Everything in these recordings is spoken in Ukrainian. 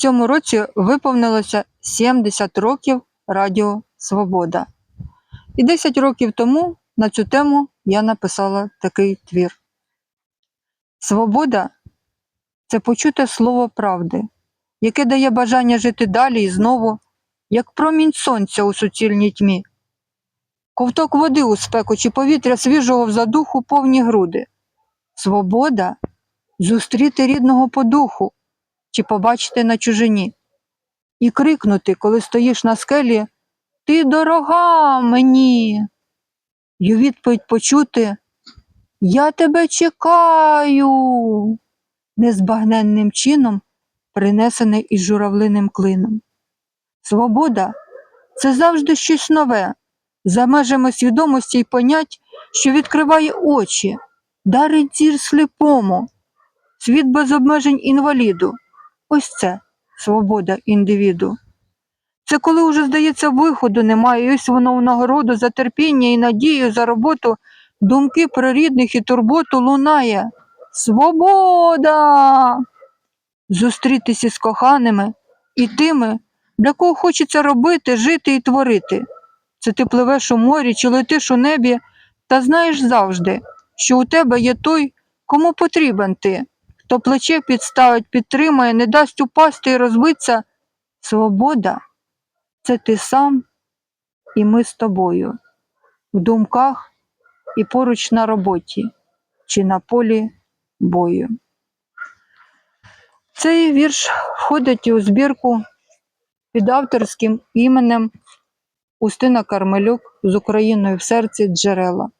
цьому році виповнилося 70 років Радіо Свобода. І 10 років тому на цю тему я написала такий твір. Свобода це почуте слово правди, яке дає бажання жити далі і знову, як промінь сонця у суцільній тьмі, ковток води у спеку чи повітря свіжого в задуху повні груди. Свобода зустріти рідного по духу чи побачити на чужині, і крикнути, коли стоїш на скелі Ти дорога мені. І у відповідь почути Я тебе чекаю, незбагненним чином, принесений із журавлиним клином. Свобода це завжди щось нове, за межами свідомості й понять, що відкриває очі, дарить зір сліпому, світ без обмежень інваліду. Ось це свобода індивіду. Це коли уже, здається, виходу немає, і ось воно в нагороду за терпіння і надію, за роботу, думки про рідних і турботу лунає. Свобода! Зустрітися з коханими і тими, для кого хочеться робити, жити і творити. Це ти пливеш у морі чи летиш у небі, та знаєш завжди, що у тебе є той, кому потрібен ти, хто плече підставить, підтримає, не дасть упасти і розбитися. Свобода це ти сам і ми з тобою, в думках і поруч на роботі чи на полі бою. Цей вірш входить у збірку під авторським іменем Устина Кармелюк з Україною в серці джерела.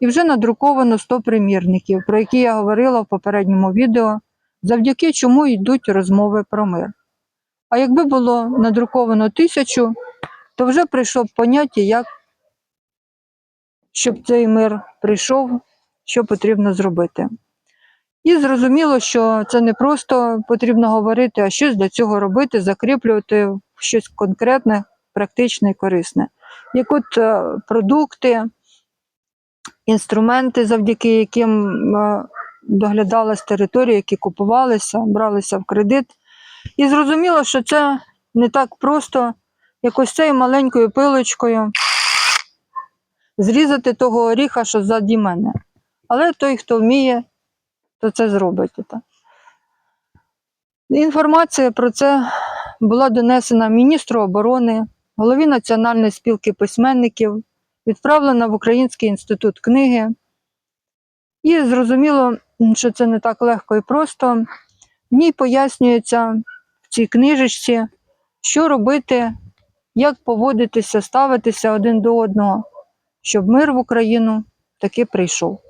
І вже надруковано 100 примірників, про які я говорила в попередньому відео, завдяки чому йдуть розмови про мир. А якби було надруковано тисячу, то вже прийшло б поняття, як щоб цей мир прийшов, що потрібно зробити. І зрозуміло, що це не просто потрібно говорити, а щось для цього робити, закріплювати щось конкретне, практичне і корисне. Як от е, продукти, інструменти, завдяки яким е, доглядалась територія, які купувалися, бралися в кредит. І зрозуміло, що це не так просто, як ось цією маленькою пилочкою зрізати того оріха, що ззаді мене. Але той, хто вміє, то це зробить. Інформація про це була донесена міністру оборони, голові Національної спілки письменників, відправлена в Український інститут книги. І зрозуміло, що це не так легко і просто. В ній пояснюється в цій книжечці, що робити, як поводитися, ставитися один до одного, щоб мир в Україну таки прийшов.